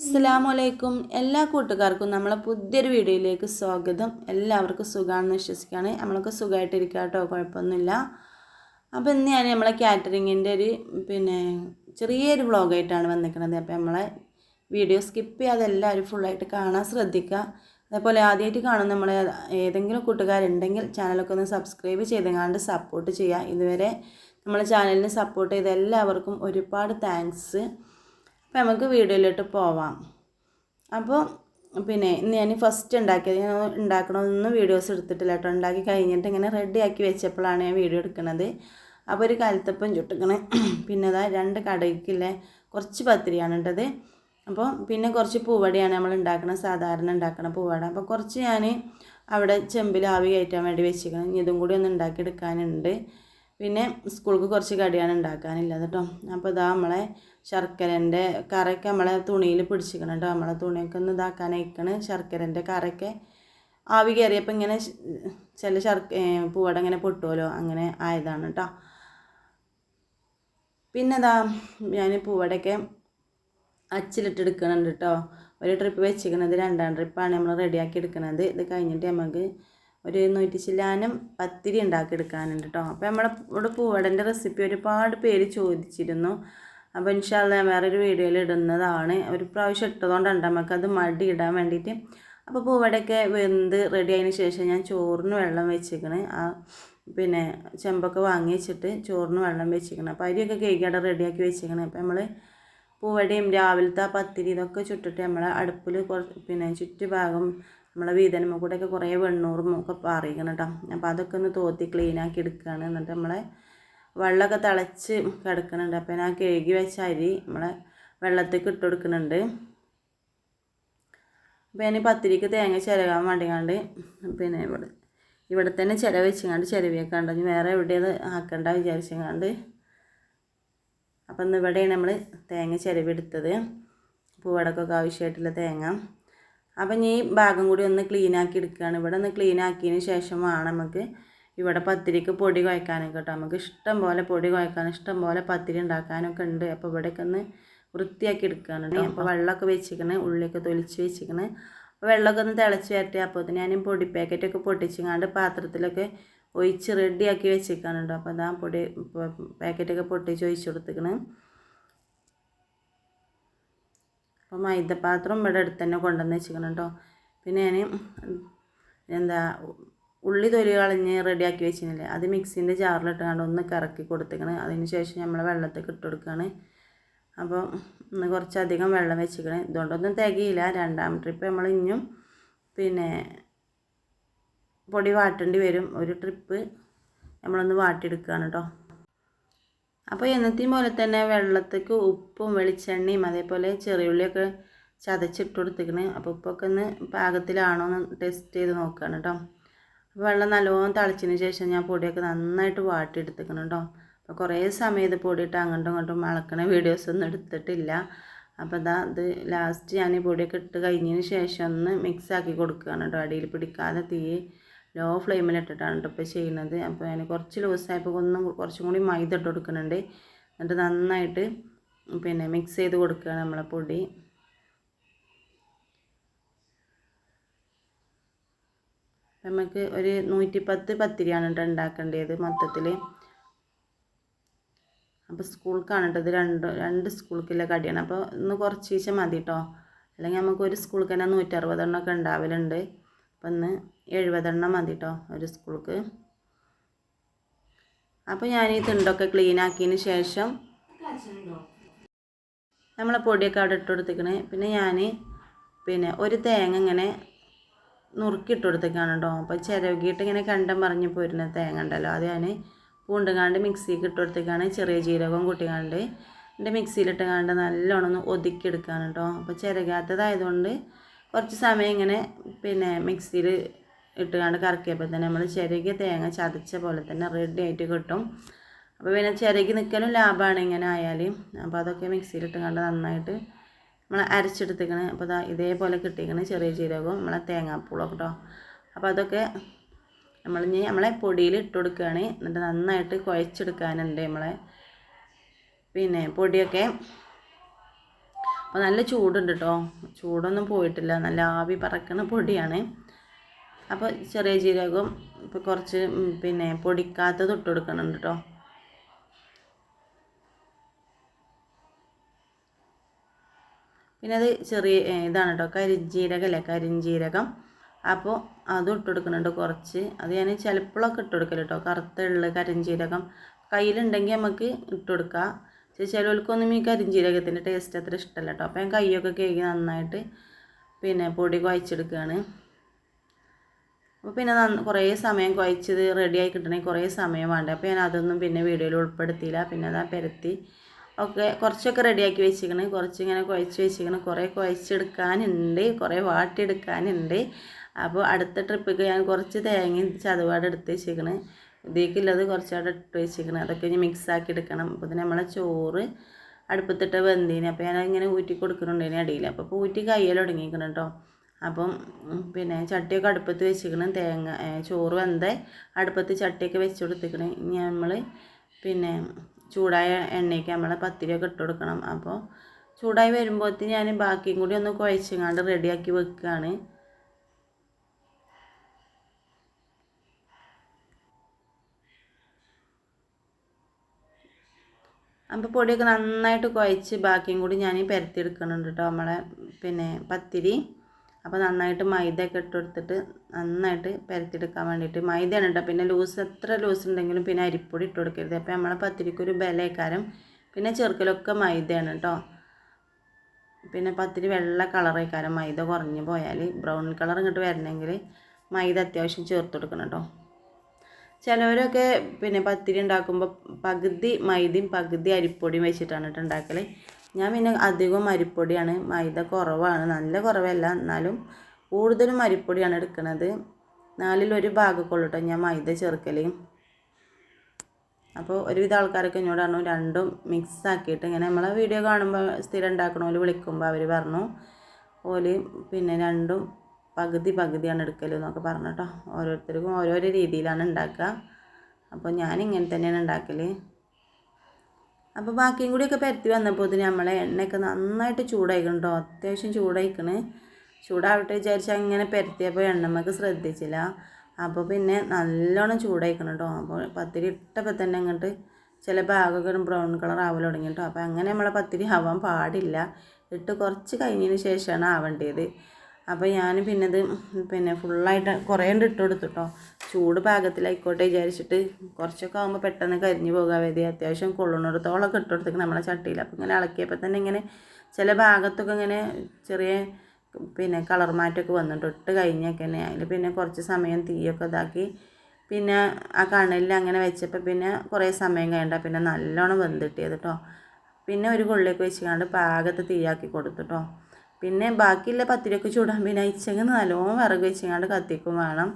അസ്സലാമലൈക്കും. എല്ലാ കൂട്ടുകാർക്കും നമ്മളെ പുതിയൊരു വീഡിയോയിലേക്ക് സ്വാഗതം. എല്ലാവർക്കും സുഖമാണെന്ന് വിശ്വസിക്കുകയാണ്. നമ്മളൊക്കെ സുഖമായിട്ടിരിക്കുക കേട്ടോ കുഴപ്പമൊന്നുമില്ല. അപ്പോൾ ഇന്ന് ഞാൻ നമ്മളെ കാറ്ററിങ്ങിന്റെ ഒരു പിന്നെ ചെറിയൊരു വ്ളോഗായിട്ടാണ് വന്നിരിക്കുന്നത്. അപ്പോൾ നമ്മളെ വീഡിയോ സ്കിപ്പ് ചെയ്യാതെ എല്ലാവരും ഫുള്ളായിട്ട് കാണാൻ ശ്രദ്ധിക്കുക. അതേപോലെ ആദ്യമായിട്ട് കാണുന്ന നമ്മളെ ഏതെങ്കിലും കൂട്ടുകാരുണ്ടെങ്കിൽ ചാനലൊക്കെ ഒന്ന് സബ്സ്ക്രൈബ് ചെയ്തെങ്ങാണ്ട് സപ്പോർട്ട് ചെയ്യുക. ഇതുവരെ നമ്മളെ ചാനലിന് സപ്പോർട്ട് ചെയ്ത എല്ലാവർക്കും ഒരുപാട് താങ്ക്സ്. അപ്പോൾ നമുക്ക് വീഡിയോയിലോട്ട് പോവാം. അപ്പോൾ പിന്നെ ഇന്ന് ഞാൻ ഫസ്റ്റ് ഉണ്ടാക്കിയത് ഞാൻ ഉണ്ടാക്കണമെന്നൊന്നും വീഡിയോസ് എടുത്തിട്ടില്ല കേട്ടോ. ഉണ്ടാക്കി കഴിഞ്ഞിട്ട് ഇങ്ങനെ റെഡി ആക്കി വെച്ചപ്പോഴാണ് ഞാൻ വീഡിയോ എടുക്കുന്നത് അപ്പോൾ ഒരു കലത്തപ്പം ചുട്ടിക്കണേ. പിന്നെ അതാ രണ്ട് കടയ്ക്കില്ലേ കുറച്ച് പത്തിരിയാണ് ഇട്ടത്. അപ്പോൾ പിന്നെ കുറച്ച് പൂവടയാണ് നമ്മൾ ഉണ്ടാക്കുന്നത് സാധാരണ ഉണ്ടാക്കുന്ന പൂവട. അപ്പോൾ കുറച്ച് ഞാൻ അവിടെ ചെമ്പിൽ ആവി കയറ്റാൻ വേണ്ടി വെച്ചിരിക്കണം. ഇതും കൂടി ഒന്ന് ഉണ്ടാക്കിയെടുക്കാനുണ്ട്. പിന്നെ സ്കൂൾക്ക് കുറച്ച് കടിയാണ് ഉണ്ടാക്കാനില്ലത് കേട്ടോ അപ്പോൾ ഇതാ നമ്മളെ ശർക്കരന്റെ കറയൊക്കെ നമ്മളെ തുണിയിൽ പിടിച്ചിരിക്കണം കേട്ടോ നമ്മളെ തുണിയൊക്കെ ഒന്ന് ഇതാക്കാനയക്കണ് ശർക്കരന്റെ കറയൊക്കെ. ആവി കയറിയപ്പോൾ ഇങ്ങനെ ചില ശർക്ക പൂവട ഇങ്ങനെ പൊട്ടുമല്ലോ അങ്ങനെ ആയതാണ് കേട്ടോ പിന്നെ ഇതാ ഞാൻ പൂവടയൊക്കെ അച്ചിലിട്ടെടുക്കണുണ്ട് കേട്ടോ ഒരു ട്രിപ്പ് വെച്ചിരിക്കുന്നത് രണ്ടാം ട്രിപ്പാണ് നമ്മൾ റെഡിയാക്കി എടുക്കുന്നത് ഇത് കഴിഞ്ഞിട്ട് നമുക്ക് ഒരു നൂറ്റി ചില്ലാനം പത്തിരി ഉണ്ടാക്കി എടുക്കാനുണ്ട് കേട്ടോ അപ്പോൾ നമ്മുടെ ഇവിടെ പൂവടന്റെ റെസിപ്പി ഒരുപാട് പേര് ചോദിച്ചിരുന്നു. അപ്പോൾ ഇൻഷാല്ല വേറൊരു വീഡിയോയിൽ ഇടുന്നതാണ്. ഒരു പ്രാവശ്യം ഇട്ടതുകൊണ്ടാണ് നമുക്ക് അത് മടി ഇടാൻ വേണ്ടിയിട്ട് അപ്പോൾ പൂവടയൊക്കെ വെന്ത് റെഡി ആയതിന് ശേഷം ഞാൻ ചോറിന് വെള്ളം വെച്ചിരിക്കണ്. ആ പിന്നെ ചെമ്പൊക്കെ വാങ്ങി വെച്ചിട്ട് ചോറിന് വെള്ളം വെച്ചിരിക്കണം. അപ്പോൾ അരിയൊക്കെ കേക്കാടെ റെഡിയാക്കി വെച്ചിരിക്കണം. അപ്പോൾ നമ്മൾ പൂവടയും രാവിലത്തെ പത്തിരി ഇതൊക്കെ ചുട്ടിട്ട് നമ്മൾ അടുപ്പിൽ കുറച്ച് പിന്നെ ചുറ്റുഭാഗം നമ്മളെ വീതനമ്മ കൂടെയൊക്കെ കുറേ വെണ്ണൂറും ഒക്കെ പാറിയിക്കണം കേട്ടോ അപ്പോൾ അതൊക്കെ ഒന്ന് തോത്തി ക്ലീനാക്കി എടുക്കുകയാണ് എന്നിട്ട് നമ്മളെ വെള്ളമൊക്കെ തിളച്ച് കിടക്കുന്നുണ്ട് അപ്പോൾ ഞാൻ കഴുകി വെച്ച അരി നമ്മളെ വെള്ളത്തേക്ക് ഇട്ട് കൊടുക്കുന്നുണ്ട് അപ്പോൾ ഞാൻ പത്തിരിക്ക് തേങ്ങ ചിരകാൻ വേണ്ടിയാണ്ട് പിന്നെ ഇവിടെ ഇവിടെ തന്നെ ചിര വെച്ചങ്ങാണ്ട് ഇനി വേറെ എവിടെയത് ആക്കണ്ട വിചാരിച്ചങ്ങാണ്ട്. അപ്പം ഇന്ന് ഇവിടെയാണ് നമ്മൾ തേങ്ങ ചിലവെടുത്തത് പൂവടക്കൊക്കെ ആവശ്യമായിട്ടുള്ള തേങ്ങ. അപ്പം ഈ ഭാഗം കൂടി ഒന്ന് ക്ലീൻ ആക്കി എടുക്കുകയാണ്. ഇവിടെ ഒന്ന് ക്ലീൻ ആക്കിയതിന് ശേഷമാണ് നമുക്ക് ഇവിടെ പത്തിരിക്ക് പൊടി കുഴക്കാനൊക്കെ കേട്ടോ. നമുക്ക് ഇഷ്ടം പോലെ പൊടി കുഴക്കാൻ ഇഷ്ടം പോലെ പത്തിരി ഉണ്ടാക്കാനൊക്കെ ഉണ്ട്. അപ്പോൾ ഇവിടെയൊക്കെ ഒന്ന് വൃത്തിയാക്കി എടുക്കുകയാണ് അപ്പോൾ വെള്ളമൊക്കെ വെച്ചിരിക്കണേ ഉള്ളിയൊക്കെ തൊലിച്ച് വെച്ചിരിക്കണേ. അപ്പോൾ വെള്ളമൊക്കെ ഒന്ന് തിളച്ച് വരട്ടെ. അപ്പോൾ ഞാൻ പൊടി പാക്കറ്റൊക്കെ പൊട്ടിച്ചിങ്ങാണ്ട് പാത്രത്തിലൊക്കെ ഒഴിച്ച് റെഡിയാക്കി വെച്ചിരിക്കാനുണ്ടോ അപ്പോൾ അതാ പൊടി പാക്കറ്റൊക്കെ പൊട്ടിച്ച് ഒഴിച്ച് കൊടുത്തേക്കണ് അപ്പോൾ മൈദപ്പാത്രം ഇവിടെ അടുത്ത് തന്നെ കൊണ്ടുവന്ന് വെച്ചിരിക്കണം കേട്ടോ പിന്നെ ഞാൻ എന്താ ഉള്ളി തൊലി കളഞ്ഞ് റെഡിയാക്കി വെച്ചിരുന്നില്ലേ അത് മിക്സിന്റെ ജാറിലിട്ടാണ്ട് ഒന്ന് കറക്കി കൊടുത്തേക്കണ്. അതിന് ശേഷം നമ്മൾ വെള്ളത്തേക്ക് ഇട്ട് കൊടുക്കുകയാണ് അപ്പോൾ ഒന്ന് കുറച്ചധികം വെള്ളം വെച്ചിക്കണ്. ഇതുകൊണ്ടൊന്നും തികയില്ല. രണ്ടാം ട്രിപ്പ് നമ്മൾ ഇനിയും പിന്നെ പൊടി വാട്ടേണ്ടി വരും. ഒരു ട്രിപ്പ് നമ്മളൊന്ന് വാട്ടിയെടുക്കുകയാണ് കേട്ടോ അപ്പോൾ എന്നത്തെയും പോലെ തന്നെ വെള്ളത്തേക്ക് ഉപ്പും വെളിച്ചെണ്ണയും അതേപോലെ ചെറിയുള്ളിയൊക്കെ ചതച്ചിട്ട് കൊടുത്തിക്കണ് അപ്പോൾ ഉപ്പൊക്കെ ഒന്ന് പാകത്തിലാണോ എന്ന് ടെസ്റ്റ് ചെയ്ത് നോക്കുകയാണ് കേട്ടോ അപ്പോൾ വെള്ളം നല്ലോണം തിളച്ചതിന് ശേഷം ഞാൻ പൊടിയൊക്കെ നന്നായിട്ട് വാട്ടിയെടുത്തിക്കണം കേട്ടോ അപ്പോൾ കുറേ സമയം ഇത് പൊടിയിട്ട് അങ്ങോട്ടും ഇങ്ങോട്ടും ഇളക്കണ വീഡിയോസ് ഒന്നും എടുത്തിട്ടില്ല. അപ്പോൾ ഇതാ ഇത് ലാസ്റ്റ് ഞാൻ ഈ പൊടിയൊക്കെ ഇട്ട് കഴിഞ്ഞതിന് ശേഷം ഒന്ന് മിക്സ് ആക്കി കൊടുക്കുകയാണ് കേട്ടോ അടിയിൽ പിടിക്കാതെ തീ ലോ ഫ്ലെയിമിലിട്ടിട്ടാണ് കേട്ടോ ഇപ്പോൾ ചെയ്യുന്നത്. അപ്പോൾ ഞാൻ കുറച്ച് ലൂസായപ്പോൾ ഒന്നും കുറച്ചും കൂടി മൈദ ഇട്ട് കൊടുക്കുന്നുണ്ട്. എന്നിട്ട് നന്നായിട്ട് പിന്നെ മിക്സ് ചെയ്ത് കൊടുക്കുകയാണ് നമ്മളെ പൊടി. നമുക്ക് ഒരു നൂറ്റിപ്പത്ത് പത്തിരിയാണ് കേട്ടോ ഉണ്ടാക്കേണ്ടത് മൊത്തത്തിൽ അപ്പോൾ സ്കൂൾക്കാണ് കേട്ടോ ഇത് രണ്ട് രണ്ട് സ്കൂൾക്കുള്ള കടിയാണ്. അപ്പോൾ ഇന്ന് കുറച്ച് മതി കേട്ടോ അല്ലെങ്കിൽ നമുക്ക് ഒരു സ്കൂൾക്ക് തന്നെ നൂറ്ററുപതെണ്ണമൊക്കെ ഉണ്ടാവലുണ്ട് അപ്പം ഇന്ന് എഴുപതെണ്ണം മതി കേട്ടോ ഒരു സ്കൂൾക്ക്. അപ്പോൾ ഞാൻ ഈ തിണ്ടൊക്കെ ക്ലീൻ ആക്കിയതിന് ശേഷം നമ്മളെ പൊടിയൊക്കെ അവിടെ ഇട്ട് കൊടുത്തേക്കണേ. പിന്നെ ഞാൻ പിന്നെ ഒരു തേങ്ങ ഇങ്ങനെ നുറുക്കിയിട്ട് കൊടുത്തേക്കാണ് കേട്ടോ അപ്പോൾ ചിരകിയിട്ട് ഇങ്ങനെ കണ്ടം പറഞ്ഞ് പോരുന്ന തേങ്ങ ഉണ്ടല്ലോ അത് ഞാൻ പൂണ്ടുകാണ്ട് മിക്സിക്ക് ഇട്ട് കൊടുത്തേക്കാണ്. ചെറിയ ജീരകം കൂട്ടിക്കാണ്ട് എന്റെ മിക്സിയിലിട്ട് കാണ്ട് നല്ലോണം ഒന്ന് ഒതുക്കിയെടുക്കാണ് കേട്ടോ അപ്പോൾ ചിരകാത്തതായതുകൊണ്ട് കുറച്ച് സമയം ഇങ്ങനെ പിന്നെ മിക്സിയിൽ ഇട്ടുകൊണ്ട് കറക്കിയപ്പോൾ തന്നെ നമ്മൾ ചിരകിയ തേങ്ങ ചതച്ച പോലെ തന്നെ റെഡി ആയിട്ട് കിട്ടും. അപ്പോൾ പിന്നെ ചിരകി നിൽക്കലും ലാഭമാണ് ഇങ്ങനെ ആയാൽ അപ്പോൾ അതൊക്കെ മിക്സിയിലിട്ട് കണ്ട് നന്നായിട്ട് നമ്മൾ അരച്ചെടുത്തേക്കണ്. അപ്പോൾ ഇതാ ഇതേപോലെ കിട്ടിയിരിക്കണ ചെറിയ ജീരകവും നമ്മളെ തേങ്ങാപ്പൂളും കേട്ടോ അപ്പോൾ അതൊക്കെ നമ്മൾ ഇനി നമ്മളെ പൊടിയിൽ ഇട്ട് കൊടുക്കുകയാണ് എന്നിട്ട് നന്നായിട്ട് കുഴച്ചെടുക്കാനുണ്ട് നമ്മളെ പിന്നെ പൊടിയൊക്കെ. അപ്പോൾ നല്ല ചൂടുണ്ട് കേട്ടോ ചൂടൊന്നും പോയിട്ടില്ല. നല്ല ആവി പറക്കുന്ന പൊടിയാണ്. അപ്പോൾ ചെറിയ ജീരകം ഇപ്പോൾ കുറച്ച് പിന്നെ പൊടിക്കാത്തത് ഇട്ട് കൊടുക്കണുണ്ട് കേട്ടോ പിന്നെ അത് ചെറിയ ഇതാണ് കേട്ടോ കരിഞ്ജീരകമല്ലേ കരിഞ്ജീരകം അപ്പോൾ അതും ഇട്ട് കൊടുക്കുന്നുണ്ട് കുറച്ച്. അത് ഞാൻ ചിലപ്പോഴൊക്കെ ഇട്ട് കൊടുക്കൽ കേട്ടോ കറുത്ത ഉള്ള കരിഞ്ജീരകം കയ്യിലുണ്ടെങ്കിൽ നമുക്ക് ഇട്ട് കൊടുക്കാം. ചിലവർക്കൊന്നും ഈ കരിഞ്ജീരകത്തിന്റെ ടേസ്റ്റ് അത്ര ഇഷ്ടമല്ല കേട്ടോ അപ്പോൾ ഞാൻ കൈയൊക്കെ കേക്ക് നന്നായിട്ട് പിന്നെ പൊടി കുഴച്ചെടുക്കുകയാണ് അപ്പോൾ പിന്നെ കുറേ സമയം കുഴച്ചത് റെഡിയായി കിട്ടണമെങ്കിൽ കുറേ സമയം വേണ്ട. അപ്പോൾ ഞാൻ അതൊന്നും പിന്നെ വീഡിയോയിൽ ഉൾപ്പെടുത്തിയില്ല. പിന്നെ അതാ പെരത്തി. ഒക്കെ കുറച്ചൊക്കെ റെഡിയാക്കി വെച്ചിരിക്കണ്. കുറച്ച് ഇങ്ങനെ കുഴച്ച് വെച്ചിരിക്കണ്. കുറേ കുഴച്ചെടുക്കാനുണ്ട്. കുറേ വാട്ടിയെടുക്കാനുണ്ട്. അപ്പോൾ അടുത്ത ട്രിപ്പിക്ക് ഞാൻ കുറച്ച് തേങ്ങയും ചതുവാട് എടുത്ത് വെച്ചിരിക്കണ്. ഇതിലേക്കുള്ളത് കുറച്ചവിടെ ഇട്ട് വെച്ചിരിക്കണേ. അതൊക്കെ ഇനി മിക്സ് ആക്കി എടുക്കണം. അപ്പോൾ ഇതിന് നമ്മളെ ചോറ് അടുപ്പത്തിട്ട് വെന്തീന്. അപ്പോൾ ഞാൻ ഇങ്ങനെ ഊറ്റി കൊടുക്കുന്നുണ്ടേന് അടിയിൽ അപ്പോൾ ഊറ്റി കയ്യിൽ തുടങ്ങിയിരിക്കണം കേട്ടോ അപ്പം പിന്നെ ചട്ടിയൊക്കെ അടുപ്പത്ത് വെച്ചിരിക്കണം. തേങ്ങ ചോറ് വെന്ത അടുപ്പത്ത് ചട്ടിയൊക്കെ വെച്ച് കൊടുത്തിരിക്കണം. ഇനി നമ്മൾ പിന്നെ ചൂടായ എണ്ണയ്ക്ക് നമ്മൾ പത്തിരിയൊക്കെ ഇട്ട് കൊടുക്കണം. അപ്പോൾ ചൂടായി വരുമ്പോഴത്തേക്ക് ഞാൻ ബാക്കിയും കൂടി ഒന്ന് കുഴച്ചങ്ങാണ്ട് റെഡിയാക്കി വെക്കുകയാണ് അപ്പോൾ പൊടിയൊക്കെ നന്നായിട്ട് കുഴച്ച് ബാക്കിയും കൂടി ഞാൻ പരത്തിയെടുക്കുന്നുണ്ട് കേട്ടോ നമ്മളെ പിന്നെ പത്തിരി അപ്പോൾ നന്നായിട്ട് മൈദ ഒക്കെ ഇട്ട് കൊടുത്തിട്ട് നന്നായിട്ട് പരത്തിയെടുക്കാൻ വേണ്ടിയിട്ട് മൈദയാണ് കേട്ടോ. പിന്നെ ലൂസ് എത്ര ലൂസ് ഉണ്ടെങ്കിലും പിന്നെ അരിപ്പൊടി ഇട്ട് കൊടുക്കരുത്. അപ്പോൾ നമ്മളെ പത്തിരിക്കൊരു ബലേക്കാരം പിന്നെ ചെറുക്കലൊക്കെ മൈദയാണ് കേട്ടോ. പിന്നെ പത്തിരി വെള്ള കളറേക്കാരം മൈദ കുറഞ്ഞു പോയാൽ ബ്രൗൺ കളർ ഇങ്ങോട്ട് വരണമെങ്കിൽ മൈദ അത്യാവശ്യം ചേർത്ത് കൊടുക്കണം കേട്ടോ. ചിലവരൊക്കെ പിന്നെ പത്തിരി ഉണ്ടാക്കുമ്പോൾ പകുതി മൈദയും പകുതി അരിപ്പൊടിയും വെച്ചിട്ടാണ് കേട്ടോ ഉണ്ടാക്കൽ ഞാൻ പിന്നെ അധികവും അരിപ്പൊടിയാണ്. മൈദ കുറവാണ്. നല്ല കുറവല്ല. എന്നാലും കൂടുതലും അരിപ്പൊടിയാണ് എടുക്കുന്നത് നാലിലൊരു ഉള്ളൂ ഞാൻ മൈദ ചേർക്കൽ അപ്പോൾ ഒരുവിധ ആൾക്കാരൊക്കെ എന്നോട് പറഞ്ഞു രണ്ടും മിക്സ് ആക്കിയിട്ട് ഇങ്ങനെ നമ്മളെ വീഡിയോ കാണുമ്പോൾ സ്ഥിരം ഉണ്ടാക്കണ വിളിക്കുമ്പോൾ അവർ പറഞ്ഞു ഓൽ പിന്നെ രണ്ടും പകുതി പകുതിയാണ് എടുക്കൽ എന്നൊക്കെ പറഞ്ഞു കേട്ടോ ഓരോരുത്തർക്കും ഓരോരോ രീതിയിലാണ് ഉണ്ടാക്കുക. അപ്പോൾ ഞാൻ ഇങ്ങനെ തന്നെയാണ് ഉണ്ടാക്കൽ അപ്പോൾ ബാക്കിയും കൂടിയൊക്കെ പരത്തി വന്നപ്പോൾ ഇതിന് നമ്മളെ എണ്ണയൊക്കെ നന്നായിട്ട് ചൂടായിക്കണം കേട്ടോ അത്യാവശ്യം ചൂടായിക്കണ്. ചൂടാവട്ടെ വിചാരിച്ചാൽ ഇങ്ങനെ പരത്തിയപ്പോൾ എണ്ണമ്മക്ക് ശ്രദ്ധിച്ചില്ല. അപ്പോൾ പിന്നെ നല്ലോണം ചൂടായിക്കണം കേട്ടോ അപ്പോൾ പത്തിരി ഇട്ടപ്പോൾ തന്നെ അങ്ങോട്ട് ചില ഭാഗമൊക്കെ ബ്രൗൺ കളർ ആവൽ തുടങ്ങി കേട്ടോ അപ്പോൾ അങ്ങനെ നമ്മളെ പത്തിരി ആവാൻ പാടില്ല. ഇട്ട് കുറച്ച് കഴിഞ്ഞതിന് ശേഷമാണ് ആവേണ്ടത്. അപ്പോൾ ഞാൻ പിന്നെ ഇത് പിന്നെ ഫുള്ളായിട്ട് കുറേ ഉണ്ട് ഇട്ട് കൊടുത്തു കേട്ടോ ചൂട് പാകത്തിലായിക്കോട്ടെ വിചാരിച്ചിട്ട് കുറച്ചൊക്കെ ആകുമ്പോൾ പെട്ടെന്ന് കരിഞ്ഞു പോകാൻ വേണ്ടി അത്യാവശ്യം കൊള്ളുന്നിടത്തോളമൊക്കെ ഇട്ട് കൊടുത്തേക്ക് നമ്മളെ ചട്ടിയിൽ. അപ്പോൾ ഇങ്ങനെ ഇളക്കിയപ്പോൾ തന്നെ ഇങ്ങനെ ചില ഭാഗത്തൊക്കെ ഇങ്ങനെ ചെറിയ പിന്നെ കളർ മാറ്റമൊക്കെ വന്നിട്ട് ഇട്ട് കഴിഞ്ഞൊക്കെ തന്നെ. അതിൽ പിന്നെ കുറച്ച് സമയം തീയൊക്കെ ഇതാക്കി പിന്നെ ആ കണലിൽ അങ്ങനെ വെച്ചപ്പോൾ പിന്നെ കുറേ സമയം കഴിഞ്ഞ പിന്നെ നല്ലോണം വെന്തിട്ടിയത് കേട്ടോ പിന്നെ ഒരു കൊള്ളിയൊക്കെ വെച്ചുകൊണ്ട് പാകത്ത് തീയാക്കി കൊടുത്തു കേട്ടോ പിന്നെ ബാക്കിയുള്ള പത്തിരിയൊക്കെ ചൂടാൻ പിന്നെ ഇച്ചങ്ങ് നല്ലോണം വിറക് വെച്ചങ്ങാണ്ട് കത്തിക്കും വേണം.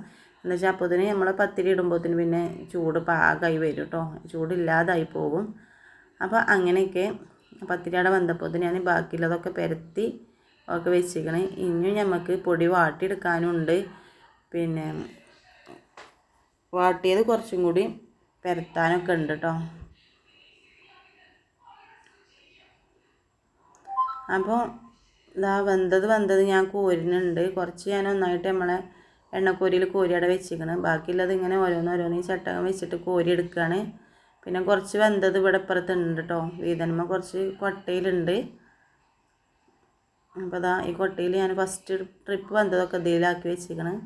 എന്ന് വെച്ചാൽ തന്നെ നമ്മൾ പത്തിരി ഇടുമ്പോഴത്തേന് പിന്നെ ചൂട് പാകമായി വരും കേട്ടോ ചൂടില്ലാതായി പോകും. അപ്പോൾ അങ്ങനെയൊക്കെ പത്തിരിയുടെ തന്നെ ഞാൻ ബാക്കിയുള്ളതൊക്കെ പെരത്തി ഒക്കെ വെച്ചിരിക്കണേ. ഇനിയും നമുക്ക് പൊടി വാട്ടിയെടുക്കാനുണ്ട്. പിന്നെ വാട്ടിയത് കുറച്ചും കൂടി പെരത്താനൊക്കെ ഉണ്ട് കേട്ടോ അപ്പോൾ ഇതാ വെന്തത് വെന്തത് ഞാൻ കോരുന്നുണ്ട് കുറച്ച് ഞാൻ ഒന്നായിട്ട് നമ്മളെ എണ്ണക്കോരിയിൽ കോരിയുടെ വെച്ചിരിക്കണം. ബാക്കിയുള്ളത് ഇങ്ങനെ ഓരോന്നോരോന്ന് ഓരോന്ന് ഈ ചട്ടകം വെച്ചിട്ട് കോരി എടുക്കുകയാണ് പിന്നെ കുറച്ച് വെന്തത് ഇവിടെ ഇപ്പുറത്തുണ്ട് കേട്ടോ വീതന്മ കുറച്ച് കൊട്ടയിലുണ്ട്. അപ്പോൾ അതാ ഈ കൊട്ടയിൽ ഞാൻ ഫസ്റ്റ് ട്രിപ്പ് വന്നതൊക്കെ ഇതിലാക്കി വെച്ചിരിക്കണം.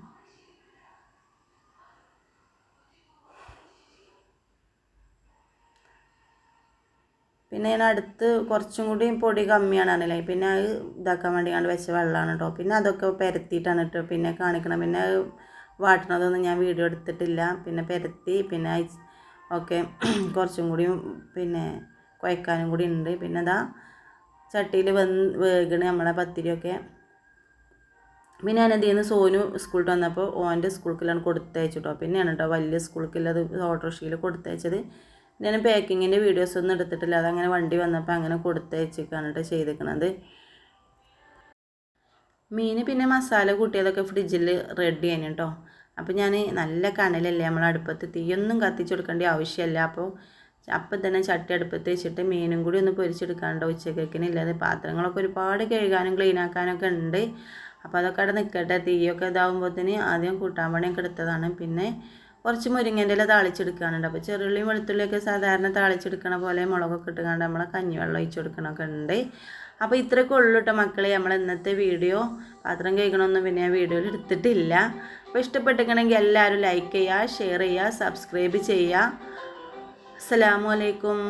പിന്നെ ഞാൻ അടുത്ത് കുറച്ചും കൂടി പൊടി കമ്മിയാണ് കമ്മിയാണല്ലേ പിന്നെ അത് ഇതാക്കാൻ വേണ്ടി കണ്ട് വെച്ച വെള്ളമാണ് കേട്ടോ പിന്നെ അതൊക്കെ പരത്തിയിട്ടാണ് കേട്ടോ പിന്നെ കാണിക്കണം പിന്നെ അത് വാട്ടണതൊന്നും ഞാൻ വീഡിയോ എടുത്തിട്ടില്ല. പിന്നെ പരത്തി പിന്നെ ഒക്കെ കുറച്ചും കൂടി പിന്നെ കുഴക്കാനും കൂടി ഉണ്ട്. പിന്നെ അതാ ചട്ടിയിൽ വന്ന് വേഗണ് നമ്മളെ പത്തിരിയൊക്കെ. പിന്നെ ഞാൻ എന്ത് ചെയ്യുന്നു സോനു സ്കൂളിൽ വന്നപ്പോൾ ഓന്റെ സ്കൂൾക്കിലാണ് കൊടുത്തയച്ചു കേട്ടോ പിന്നെയാണ് കേട്ടോ വലിയ സ്കൂൾക്കുള്ളത് ഓട്ടോറിക്ഷയിൽ കൊടുത്തയച്ചത്. ഞാൻ പാക്കിങ്ങിന്റെ വീഡിയോസ് ഒന്നും എടുത്തിട്ടില്ല. അതങ്ങനെ വണ്ടി വന്നപ്പോൾ അങ്ങനെ കൊടുത്തയച്ചേക്കാണ് കേട്ടോ ചെയ്തിരിക്കണത് മീൻ പിന്നെ മസാല കൂട്ടിയതൊക്കെ ഫ്രിഡ്ജിൽ റെഡി ആണ് കേട്ടോ അപ്പോൾ ഞാൻ നല്ല കനലല്ലേ നമ്മൾ അടുപ്പത്ത് തീയൊന്നും കത്തിച്ചു കൊടുക്കേണ്ട ആവശ്യമില്ല അപ്പോൾ അപ്പം തന്നെ ചട്ടി അടുപ്പത്ത് വെച്ചിട്ട് മീനും കൂടി ഒന്ന് പൊരിച്ചെടുക്കാണ്ട് ഉച്ചക്കേക്കിന്. ഇല്ലാതെ പാത്രങ്ങളൊക്കെ ഒരുപാട് കഴുകാനും ക്ലീൻ ആക്കാനൊക്കെ ഉണ്ട്. അപ്പോൾ അതൊക്കെ അവിടെ നിൽക്കട്ടെ തീയൊക്കെ ഇതാകുമ്പോഴത്തേന് ആദ്യം കൂട്ടാൻ പണിയൊക്കെ എടുത്തതാണ്. പിന്നെ കുറച്ച് മുരിങ്ങന്റെ ഇല താളിച്ചെടുക്കാനുണ്ട്. അപ്പോൾ ചെറുള്ളിയും വെളുത്തുള്ളിയൊക്കെ സാധാരണ താളിച്ചെടുക്കണ പോലെ മുളകൊക്കെ ഇട്ടുകൊണ്ട് നമ്മൾ കഞ്ഞിവെള്ളം ഒഴിച്ച് കൊടുക്കണമൊക്കെ ഉണ്ട്. അപ്പോൾ ഇത്രയൊക്കെ ഉള്ളൂ കേട്ടോ മക്കളെ. നമ്മൾ ഇന്നത്തെ വീഡിയോ. പാത്രം കഴിക്കണമെന്നും പിന്നെ ഞാൻ വീഡിയോയിൽ എടുത്തിട്ടില്ല. അപ്പോൾ ഇഷ്ടപ്പെട്ടിരിക്കണമെങ്കിൽ എല്ലാവരും ലൈക്ക് ചെയ്യുക ഷെയർ ചെയ്യുക സബ്സ്ക്രൈബ് ചെയ്യുക. അസ്സലാമു അലൈക്കും.